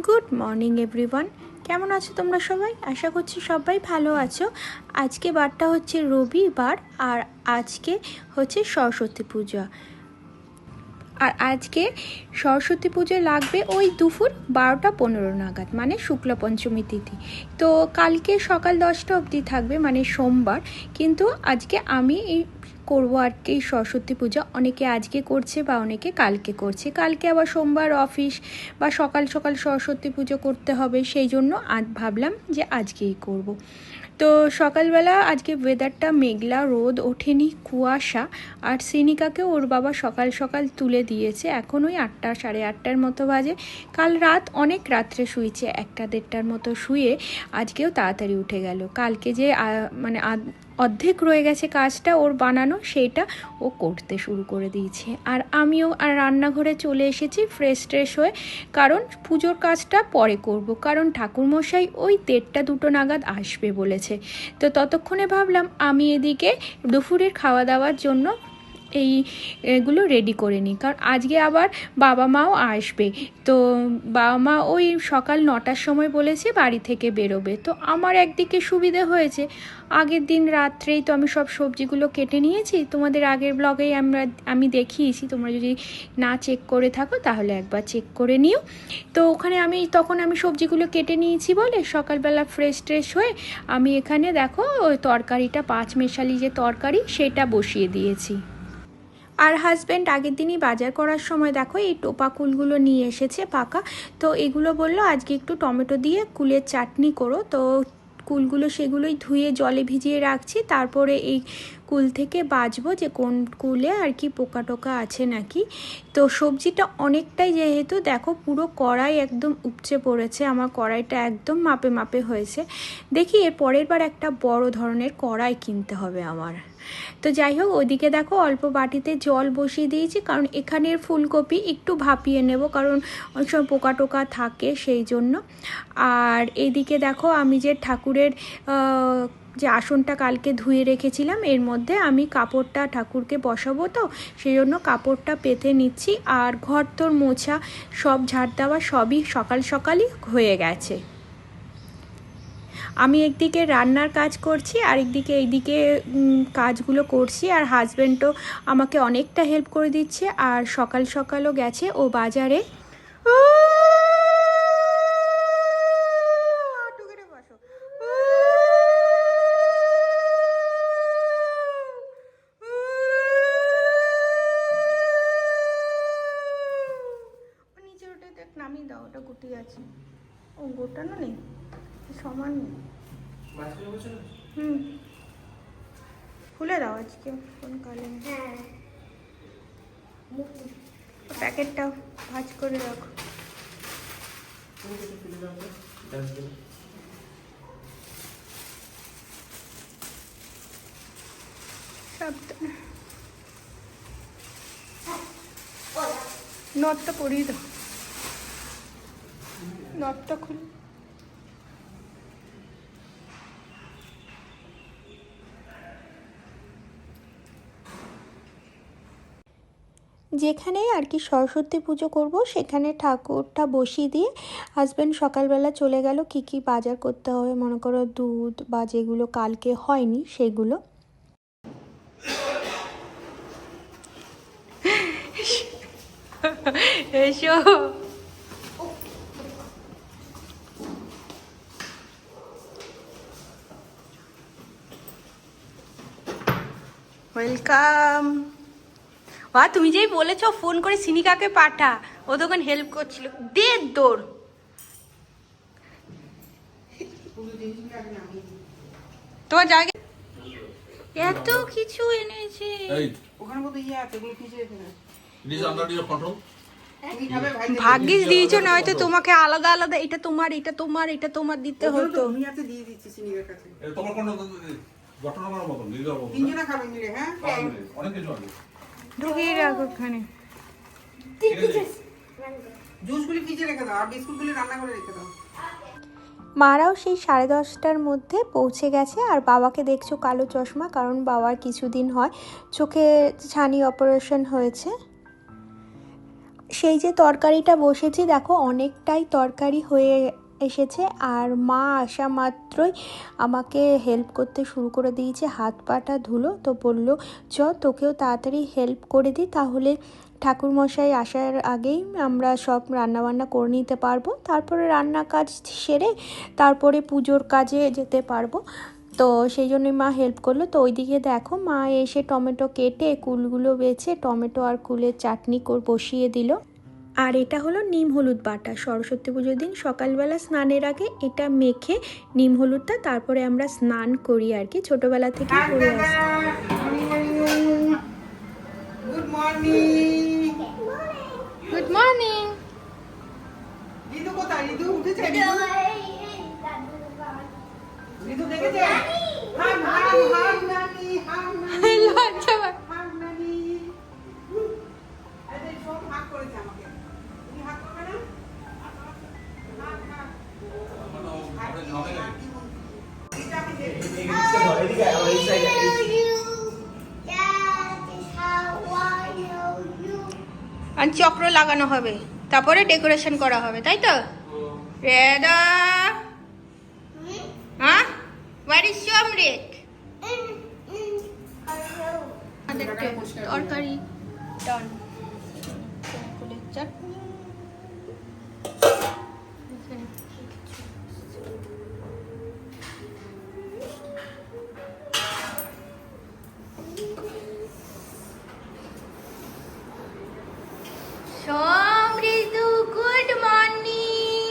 Good morning everyone কেমন আছো তোমরা সবাই? আশা করছি সবাই ভালো আছো। আজকে বারটা হচ্ছে রবিবার আর আজকে হচ্ছে সরস্বতী পূজা। আর আজকে সরস্বতী পুজো লাগবে ওই দুপুর বারোটা পনেরো নাগাদ মানে শুক্লা পঞ্চমী তিথি। তো কালকে সকাল দশটা অবধি থাকবে মানে সোমবার। কিন্তু আজকে আমি এই করব আর কি। সরস্বতী পূজা অনেকে আজকে করছে বা অনেকে কালকে করছে। কালকে আবার সোমবার অফিস বা সকাল সকাল সরস্বতী পুজো করতে হবে, সেই জন্য আজ ভাবলাম যে আজকেই করব। তো সকালবেলা আজকে ওয়েদারটা মেঘলা, রোদ ওঠেনি, কুয়াশা আর সিনিকাকে ওর বাবা সকাল সকাল তুলে দিয়েছে। এখন ওই আটটা, সাড়ে আটটার মতো বাজে। কাল রাত অনেক রাত্রে শুয়েছে, একটা দেড়টার মতো শুয়ে আজকেও তাড়াতাড়ি উঠে গেল। কালকে যে মানে অর্ধেক রয়ে গেছে কাজটা, ওর বানানো সেইটা ও করতে শুরু করে দিয়েছে। আর আমিও আর রান্নাঘরে চলে এসেছি ফ্রেশ ট্রেশ হয়ে, কারণ পুজোর কাজটা পরে করব। কারণ ঠাকুরমশাই ওই দেড়টা দুটো নাগাদ আসবে বলেছে। তো ততক্ষণে ভাবলাম আমি এদিকে দুপুরের খাওয়া দাওয়ার জন্য এই, এগুলো রেডি করে নিই। কারণ আজকে আবার বাবা মাও আসবে। তো বাবা মা ওই সকাল নটার সময় বলেছে বাড়ি থেকে বেরোবে। তো আমার একদিকে সুবিধে হয়েছে। আগের দিন রাত্রেই তো আমি সব সবজিগুলো কেটে নিয়েছি। তোমাদের আগের ব্লগেই আমরা, আমি দেখিয়েছি। তোমরা যদি না চেক করে থাকো তাহলে একবার চেক করে নিও। তো ওখানে আমি, তখন আমি সবজিগুলো কেটে নিয়েছি বলে সকালবেলা ফ্রেশ ট্রেশ হয়ে আমি এখানে দেখো ওই তরকারিটা, পাঁচ মেশালি যে তরকারি সেটা বসিয়ে দিয়েছি। আর হাজব্যান্ড আগের দিনই বাজার করার সময় দেখো এই টোপা কুলগুলো নিয়ে এসেছে পাকা। তো এগুলো বলল, আজকে একটু টমেটো দিয়ে কুলের চাটনি করো। তো কুলগুলো সেগুলোই ধুয়ে জলে ভিজিয়ে রাখছি। তারপরে এই কুল থেকে বাছবো যে কোন কুলে আর কি পোকা টোকা আছে নাকি। তো সবজিটা অনেকটাই যেহেতু দেখো পুরো কড়াই একদম উপচে পড়েছে। আমার কড়াইটা একদম মাপে মাপে হয়েছে। দেখি এর পরের বার একটা বড় ধরনের কড়াই কিনতে হবে আমার। তো যাই হোক, ওইদিকে দেখো অল্প বাটিতে জল বসিয়ে দিয়েছি, কারণ এখানের ফুলকপি একটু ভাপিয়ে নেব, কারণ অনেক সময় পোকা টোকা থাকে সেই জন্য। আর এদিকে দেখো আমি যে ঠাকুরের যে আসনটা কালকে ধুয়ে রেখেছিলাম, এর মধ্যে আমি কাপড়টা ঠাকুরকে বসাবো তো, সেই জন্য কাপড়টা পেতে নিচ্ছি, আর ঘর তোর মোছা সব ঝাড় দেওয়া সবই সকাল সকালই হয়ে গেছে। আমি একদিকে রান্নার কাজ করছি, আর একদিকে এইদিকে কাজগুলো করছি, আর হাজব্যান্ডও আমাকে অনেকটা হেল্প করে দিচ্ছে, আর সকাল সকালও গেছে ও বাজারে। নামিয়ে দাও, ওটা গুটি আছে। ও গোটানো নেই সমান হুম। খুলে দাও আজকে কোন কালে? হ্যাঁ। প্যাকেটটা ভাজ করে রাখো। নটটা পরিয়ে দাও। নটটা খুলে। যেখানে আর কি সরস্বতী পুজো করব, সেখানে ঠাকুরটা বসিয়ে দিয়ে হাজব্যান্ড সকালবেলা চলে গেল, কি কি বাজার করতে হবে, মনে করো দুধ বা যেগুলো কালকে হয়নি সেগুলো। এসো। ওয়েলকাম বা তুমি যেই বলেছ ফোন করে সিনিকাকে পাঠা। ও তখন হেল্প করছিল। দে দৌড়। তোমার জায়গা এত কিছু এনেছে। ভাগ্যিস দিয়েছ না হয়তো তোমাকে আলাদা আলাদা এটা তোমার এটা তোমার এটা তোমার দিতে হতো তুমি হাতে। দিয়ে দিচ্ছি সিনিয়র কাছে। তোমার কোনো ঘটনা করার মতন হ্যাঁ? অনেক কিছু আছে। ঢুকিয়ে রাখো ওখানে। জুসগুলি ফ্রিজে রেখে দাও আর বিস্কুটগুলি রান্না করে রেখে দাও। মারাও সেই সাড়ে দশটার মধ্যে পৌঁছে গেছে আর বাবাকে দেখছ কালো চশমা কারণ বাবার কিছুদিন হয় চোখে ছানি অপারেশন হয়েছে। সেই যে তরকারিটা বসেছি দেখো অনেকটাই তরকারি হয়ে এসেছে আর মা আসা মাত্রই আমাকে হেল্প করতে শুরু করে দিয়েছে। হাত পাটা ধুলো, তো বলল, চ, তোকেও তাড়াতাড়ি হেল্প করে দিই, তাহলে ঠাকুরমশাই আসার আগেই আমরা সব রান্নাবান্না করে নিতে পারব। তারপরে রান্না কাজ সেরে তারপরে পুজোর কাজে যেতে পারব। তো সেই জন্যই মা হেল্প করল। তো ওইদিকে দেখো, মা এসে টমেটো কেটে কুলগুলো বেছে টমেটো আর কুলের চাটনি বসিয়ে দিল। আর এটা হলো নিম হলুদ বাটা। সরস্বতী পুজোর দিন সকালবেলা স্নানের আগে এটা মেখে নিম হলুদটা তারপরে আমরা স্নান করি আর কি। ছোটোবেলা থেকে করে আসি। Good morning good morning Ridu কোথায়? রিদু উঠেছে? রিদু রিদু দেখেছে? লাগানো হবে। তারপরে ডেকোরেশন করা হবে তাই তো? রেদা। হ্যাঁ? হোয়াট ইজ সমরেক তরকারি ডান চাটনি এখানে সমৃদ্ধু গুড মর্নিং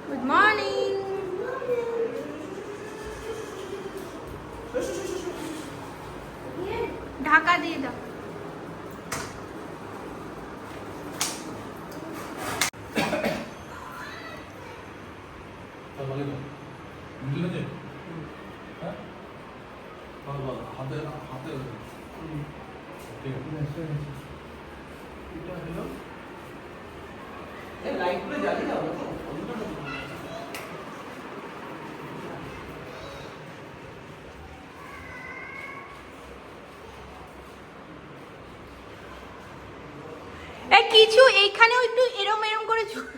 গুড মর্নিং ঢাকা দিয়ে দাও তার মানে দাও। মিলে গেছে? হ্যাঁ? ভালো, ভালো। হাতে হাতে ঠিক আছে এই লাইটগুলো জ্বালিয়ে দাও না তো? এই কিছু এইখানেও একটু এরম এরম করে ঝু-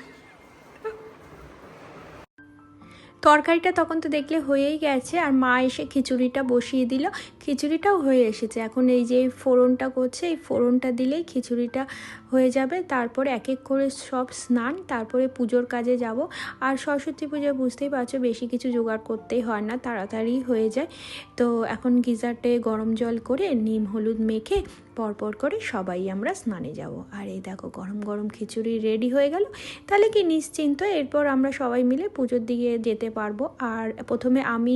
তরকারিটা তখন তো দেখলে হয়েই গেছে, আর মা এসে খিচুড়িটা বসিয়ে দিল। খিচুড়িটাও হয়ে এসেছে। এখন এই যে ফোড়নটা করছে, এই ফোড়নটা দিলেই খিচুড়িটা হয়ে যাবে। তারপরে এক এক করে সব স্নান, তারপরে পুজোর কাজে যাব। আর সরস্বতী পুজো বুঝতেই পারছ, বেশি কিছু জোগাড় করতেই হয় না, তাড়াতাড়ি হয়ে যায়। তো এখন গিজারটে গরম জল করে নিম হলুদ মেখে পরপর করে সবাই আমরা স্নানে যাব। আর এই দেখো গরম গরম খিচুড়ি রেডি হয়ে গেল। তাহলে কি নিশ্চিন্ত? এরপর আমরা সবাই মিলে পুজোর দিকে যেতে পারব। আর প্রথমে আমি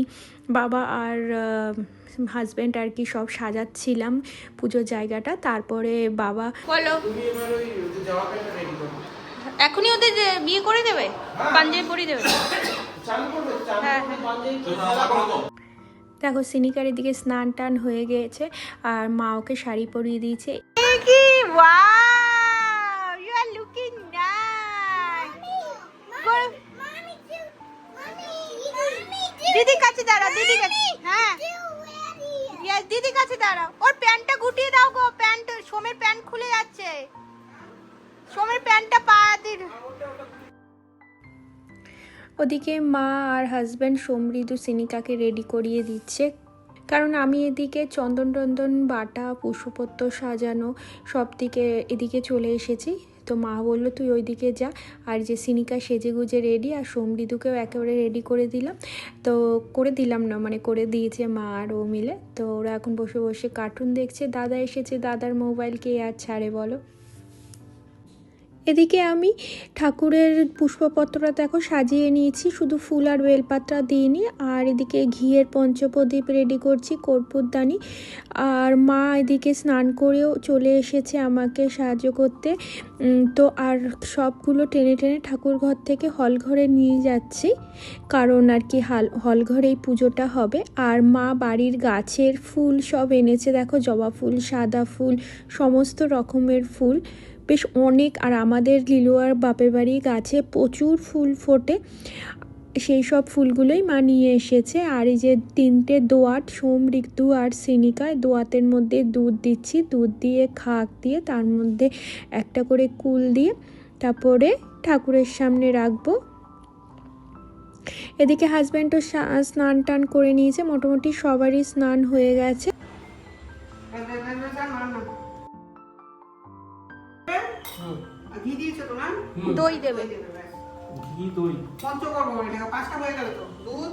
বাবা আর হাজব্যান্ড আর কি সব সাজাচ্ছিলাম পুজোর জায়গাটা। তারপরে বাবা বলো। তুমি এবার ওই জামা প্যান্টটা রেডি করো এখনই ওদের বিয়ে করে দেবে? পাঞ্জাবি পরিয়ে দেবে? চালু হ্যাঁ, দেখো সিনিকার দিকে স্নান টান হয়ে গিয়েছে আর মা ওকে শাড়ি পরিয়ে দিয়েছে। দিদি কাছে দাঁড়া দিদি কাছে হ্যাঁ। Yes, দিদি কাছে দাঁড়াও। ওর প্যান্টটা গুটিয়ে দাও গো প্যান্ট সোমের প্যান্ট খুলে যাচ্ছে। সোমের প্যান্টটা পা দিন ওদিকে মা আর হাজব্যান্ড সমৃদ্ধ সিনিকাকে রেডি করিয়ে দিচ্ছে। কারণ আমি এদিকে চন্দন টন্দন, বাটা, পুষ্পপত্র সাজানো সব দিকে এদিকে চলে এসেছি। তো মা বলল, তুই ওইদিকে যা। আর যে সিনিকা সেজে গুজে রেডি আর সমৃদ্ধকেও একেবারে রেডি করে দিলাম। তো করে দিলাম না মানে করে দিয়েছে মা আর ও মিলে। তো ওরা এখন বসে বসে কার্টুন দেখছে। দাদা এসেছে। দাদার মোবাইল কে আর ছাড়ে বলো। এদিকে আমি ঠাকুরের পুষ্পপত্রটা দেখো সাজিয়ে নিয়েছি, শুধু ফুল আর বেলপাতা দিইনি। আর এদিকে ঘিয়ের পঞ্চপ্রদীপ রেডি করছি, কর্পূরদানি। আর মা এদিকে স্নান করেও চলে এসেছে আমাকে সাহায্য করতে। তো আর সবগুলো টেনে টেনে ঠাকুর ঘর থেকে হল ঘরে নিয়ে যাচ্ছি, কারণ আর কি হাল হল ঘরেই পুজোটা হবে। আর মা বাড়ির গাছের ফুল সব এনেছে, দেখো জবা ফুল, সাদা ফুল, সমস্ত রকমের ফুল। বেশ অনেক, আর আমাদের লিলুয়ার বাপের বাড়ি গাছে প্রচুর ফুল ফোটে। সেই সব ফুলগুলোই মা নিয়ে এসেছে। আর এই যে তিনটে দোয়াত, সোম, ঋতু আর সিনিকায় দোয়াতের মধ্যে দুধ দিচ্ছি। দুধ দিয়ে, খাক দিয়ে, তার মধ্যে একটা করে কুল দিয়ে তারপরে ঠাকুরের সামনে রাখব। এদিকে হাজব্যান্ডও স্নান টান করে নিয়েছে। মোটামুটি সবারই স্নান হয়ে গেছে। ঘি দিয়েছ তো না দই দেবে। ঘি দই। পঞ্চকর্ম বলে এটাকে, পাঁচটা হয়ে গেল তো। দুধ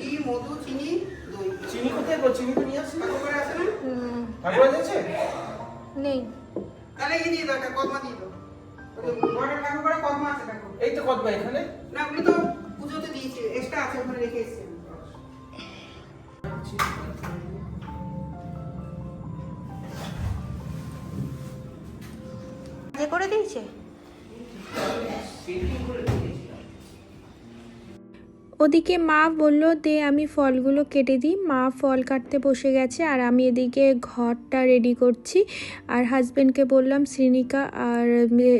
ঘি মধু চিনি দই। চিনি কোথায় গো? চিনি তো নিয়ে আসছি। কত করে আছে না? তারপরে যাচ্ছে নেই। তাহলে এই দিয়ে দাও একটা কদমা দিয়ে দাও। ঠাকুর করে কদমা আছে দেখো। এই তো এখানে। না ওগুলো তো পুজোতে দিয়েছে এক্সট্রা আছে ওখানে রেখে এসেছি। করে দিয়েছে? ওদিকে মা বলল দে আমি ফলগুলো কেটে দিই। মা ফল কাটতে বসে গেছে আর আমি এদিকে ঘরটা রেডি করছি। আর হাজবেন্ডকে বললাম শ্রীনিকা আর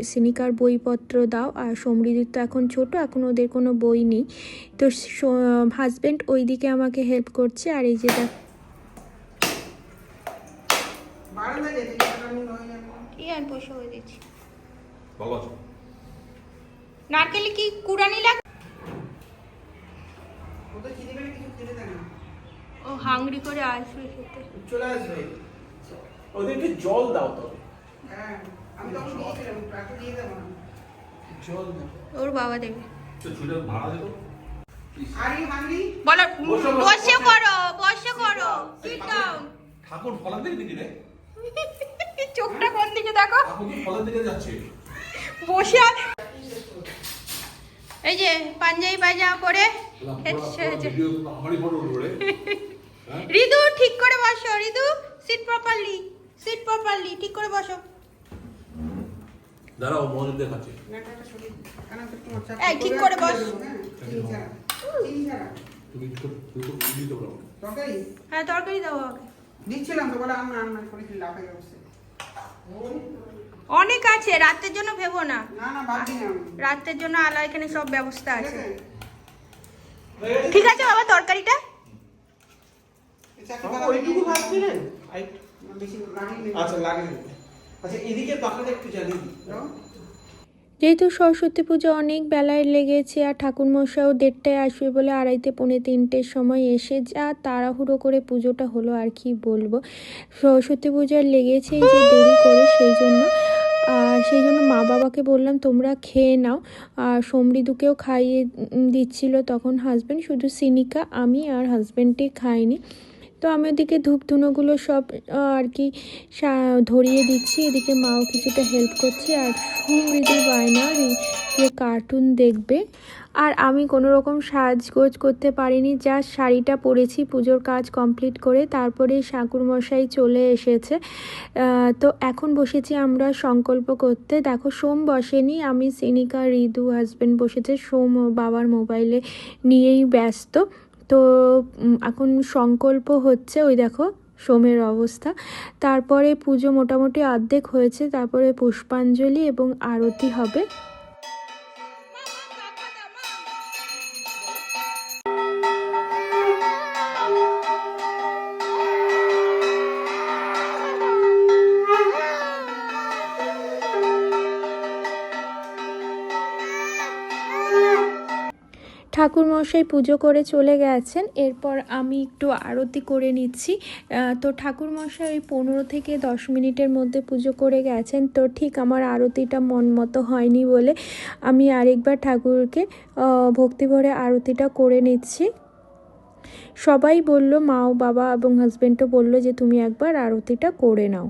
শ্রীনিকার বইপত্র দাও। আর সমৃদ্ধির তো এখন ছোট এখন ওদের কোনো বই নেই। তো হাজবেন্ড ওইদিকে আমাকে হেল্প করছে। আর এই যে দেখ নারকেলে কি কুড়ানি লাগে ও হাংরি করে আসবে খেতে। চলে আসবে। ওদেরকে জল দাও তো। হ্যাঁ আমি তখন দিয়েছিলাম একটু দিয়ে দেবো না। জল ওর বাবা দেবে। তো ছুটে ভাড়া দেবো? আর এই বলো বসো। করো বসে করো। সিট ডাউন ঠাকুর ফলের দিকে দিকে রে? চোখটা কোন দিকে দেখো? ঠাকুর কি দিকে যাচ্ছে? বসে আ- এই যে পাঞ্জাবি পায়জামা পরে রে। হ্যাঁ? রিদু ঠিক করে বসো Ridu. Sit properly sit properly ঠিক করে বসো। দাঁড়াও মনোযোগ দেখাচ্ছে এই, ঠিক করে বস। হ্যাঁ। তরকারি? হ্যাঁ দাও দিচ্ছিলাম তো বলে আমরা রান্না করেছি লাফে অবস্থা অনেক আছে রাতের জন্য ভেবো না। না না বাদ দিন আমি রাতের জন্য আলা এখানে সব ব্যবস্থা আছে। ঠিক আছে। বাবা তরকারিটা? ওইটুকু ভাবছিলেন? আই- লাগিয়ে আচ্ছা লাগে আচ্ছা এদিকে পাখাটা একটু জ্বালিয়ে দিই। দাও। যেহেতু সরস্বতী পুজো অনেক বেলায় লেগেছে আর ঠাকুরমশাইও দেড়টায় আসবে বলে আড়াইতে পৌনে তিনটের সময় এসে যা তাড়াহুড়ো করে পুজোটা হলো আর কি বলব। সরস্বতী পূজার লেগেছে যে দেরি করে সেই জন্য। আর সেই জন্য মা বাবাকে বললাম, তোমরা খেয়ে নাও। আর সমৃদুকেও খাইয়ে দিচ্ছিল তখন হাজব্যান্ড শুধু সিনিকা, আমি আর হাজব্যান্ডে খাইনি। তো আমি ওদিকে ধূপ ধুনোগুলো সব আর কি ধরিয়ে দিচ্ছি। এদিকে মাও কিছুটা হেল্প করছে। আর সমৃদ্ধি বায়না যে কার্টুন দেখবে। আর আমি কোনো রকম সাজগোজ করতে পারিনি। যা শাড়িটা পরেছি, পুজোর কাজ কমপ্লিট করে তারপরে ঠাকুর মশাই চলে এসেছে। তো এখন বসেছি আমরা সংকল্প করতে। দেখো, সোম বসেনি, আমি সিনিকা, রিদু হাজব্যান্ড বসেছে। সোম বাবার মোবাইলে নিয়েই ব্যস্ত। তো এখন সংকল্প হচ্ছে, ওই দেখো, সোমের অবস্থা। তারপরে পুজো মোটামুটি অর্ধেক হয়েছে, তারপরে পুষ্পাঞ্জলি এবং আরতি হবে। ঠাকুরমশাই পুজো করে চলে গেছেন। এরপর আমি একটু আরতি করে নিচ্ছি। তো ঠাকুরমশাই ওই পনেরো থেকে দশ মিনিটের মধ্যে পুজো করে গেছেন। তো ঠিক আমার আরতিটা মন মতো হয়নি বলে আমি আরেকবার ঠাকুরকে আহ, ভক্তি ভরে আরতিটা করে নিচ্ছি। সবাই বলল মাও বাবা এবং হাজব্যান্ডও বলল যে তুমি একবার আরতিটা করে নাও।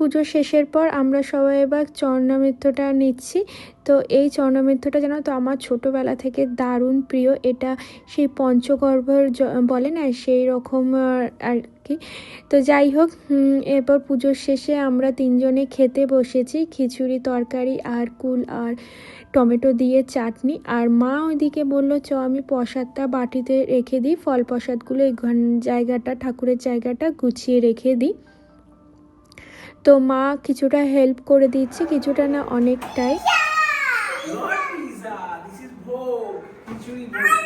পুজো শেষের পর আমরা সবাই এবার চরণামৃত্যটা নিচ্ছি। তো এই চরণামৃত্যটা যেন তো আমার ছোটোবেলা থেকে দারুণ প্রিয়। এটা সেই পঞ্চগর্ভর বলে না, সেই রকম আর কি। তো যাই হোক এরপর পুজোর শেষে আমরা তিনজনে খেতে বসেছি। খিচুড়ি, তরকারি, আর কুল, আর টমেটো দিয়ে চাটনি। আর মা ওইদিকে বলল, চ, আমি প্রসাদটা বাটিতে রেখে দিই। ফল প্রসাদগুলো এই জায়গাটা, ঠাকুরের জায়গাটা গুছিয়ে রেখে দিই। তো মা কিছুটা হেল্প করে দিচ্ছে কিছুটা না অনেকটাই।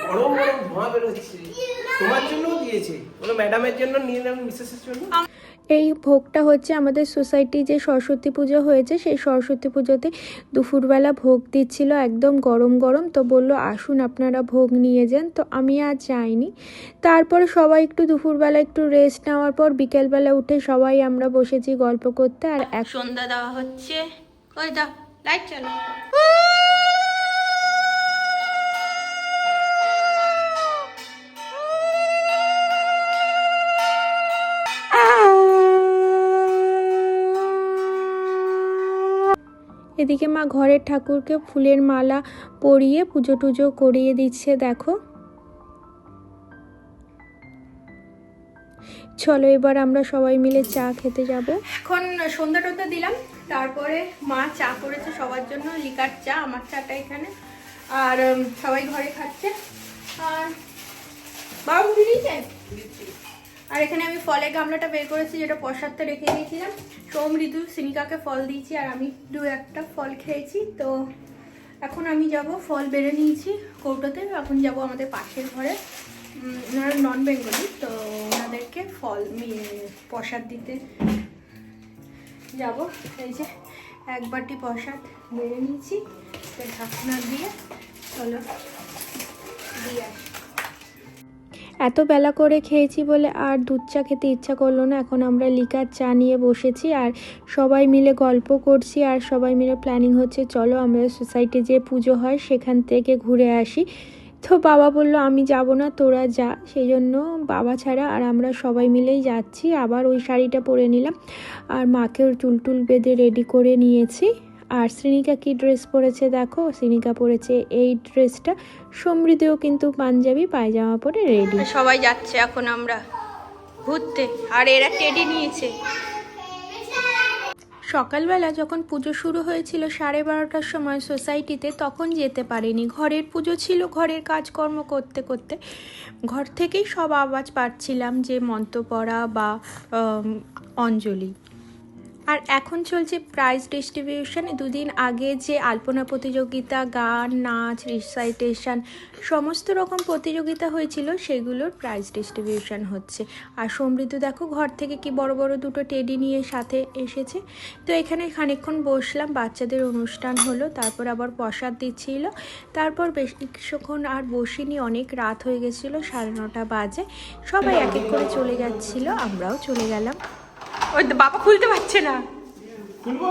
গরম গরম ধোঁয়া বেরোচ্ছে। তোমার জন্যও দিয়েছে। বলো ম্যাডামের জন্য নিয়ে নেন মিসেসের জন্য। এই ভোগটা হচ্ছে আমাদের সোসাইটি যে সরস্বতী পুজো হয়েছে সেই সরস্বতী পুজোতে দুপুরবেলা ভোগ দিচ্ছিল একদম গরম গরম। তো বলল আসুন আপনারা ভোগ নিয়ে যান। তো আমি আর যাইনি। তারপরে সবাই একটু দুপুরবেলা একটু রেস্ট নেওয়ার পর বিকেলবেলা উঠে সবাই আমরা বসেছি গল্প করতে। আর এক সন্ধ্যা দেওয়া হচ্ছে। ওই দাও লাইট চালো এদিকে মা ঘরের ঠাকুরকে ফুলের মালা পরিয়ে পুজো টুজো করিয়ে দিচ্ছে, দেখো। চলো এবার আমরা সবাই মিলে চা খেতে যাব। এখন সন্ধ্যা টন্ধা দিলাম, তারপরে মা চা করেছে সবার জন্য, লিকার চা, আমার চাটা এখানে। আর সবাই ঘরে খাচ্ছে। আর, বাবা দিয়েছে আর এখানে আমি ফলের গামলাটা বের করেছি, যেটা প্রসাদটা রেখে দিয়েছিলাম। সোম ঋতু সিনিকাকে ফল দিয়েছি আর আমি দু একটা ফল খেয়েছি। তো এখন আমি যাব, ফল বেড়ে নিয়েছি কৌটোতে। এখন যাব আমাদের পাশের ঘরে। ওনারা নন বেঙ্গলি তো ওনাদেরকে ফল প্রসাদ দিতে যাব। এই যে, এক বাটি প্রসাদ বেড়ে নিয়েছি। ঢাকনা দিয়ে, চলো, দিয়ে আসি। এত বেলা করে খেয়েছি বলে আর দুধ চা খেতে ইচ্ছা করল না। এখন আমরা লিকার চা নিয়ে বসেছি আর সবাই মিলে গল্প করছি আর সবাই মিলে প্ল্যানিং হচ্ছে, চলো আমরা সোসাইটি যে পুজো হয় সেখান থেকে ঘুরে আসি। তো বাবা বলল, আমি যাব না, তোরা যা। সেই জন্য বাবা ছাড়া আর আমরা সবাই মিলেই যাচ্ছি। আবার ওই শাড়িটা পরে নিলাম। আর মাকেও চুল টুল বেঁধে রেডি করে নিয়েছি। আর শ্রেণিকা কি ড্রেস পরেছে দেখো? শ্রেণিকা পরেছে এই ড্রেসটা সমৃদ্ধিও কিন্তু পাঞ্জাবি, পায়জামা পরে রেডি সবাই যাচ্ছে এখন আমরা ঘুরতে। আর এরা টেডি নিয়েছে। সকালবেলা যখন পুজো শুরু হয়েছিল সাড়ে বারোটার সময় সোসাইটিতে তখন যেতে পারিনি। ঘরের পুজো ছিল, ঘরের কাজকর্ম করতে করতে। ঘর থেকেই সব আওয়াজ পাচ্ছিলাম যে মন্ত্র পড়া বা অঞ্জলি। আর এখন চলছে প্রাইজ ডিস্ট্রিবিউশন দুদিন আগে যে আলপনা প্রতিযোগিতা, গান, নাচ রিসাইটেশন সমস্ত রকম প্রতিযোগিতা হয়েছিল, সেগুলোর প্রাইজ ডিস্ট্রিবিউশন হচ্ছে। আর সমৃদ্ধ দেখো, ঘর থেকে কি বড় বড় দুটো টেডি নিয়ে সাথে এসেছে। তো এখানে খানিকক্ষণ বসলাম, বাচ্চাদের অনুষ্ঠান হলো, তারপর আবার প্রসাদ দিচ্ছিল। তারপর বেশ কিছুক্ষণ আর বসিনি, অনেক রাত হয়ে গেছিল, সাড়ে নটা বাজে। সবাই এক এক করে চলে যাচ্ছিল, আমরাও চলে গেলাম। ওই তো বাবা খুলতে পারছে না। খুলবো?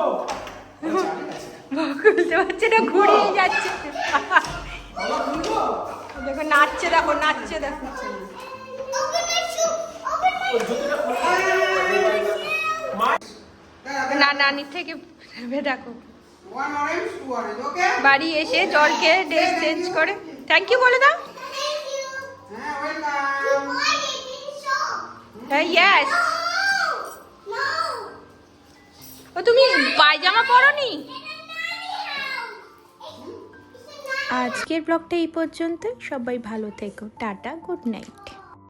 বাবা খুলতে পারছে না ঘুরিয়ে যাচ্ছে। দেখো নাচছে দেখো নাচছে দেখো। না নানির থেকে ভেবে দেখো? বাড়ি এসে জল খেয়ে ড্রেস চেঞ্জ করে। থ্যাংক ইউ বলে দাও। হ্যাঁ. হ্যাঁ ইয়েস ও তুমি পায়জামা পরনি? আজকের ব্লগটা এই পর্যন্ত সবাই ভালো থেকো। Tata good night.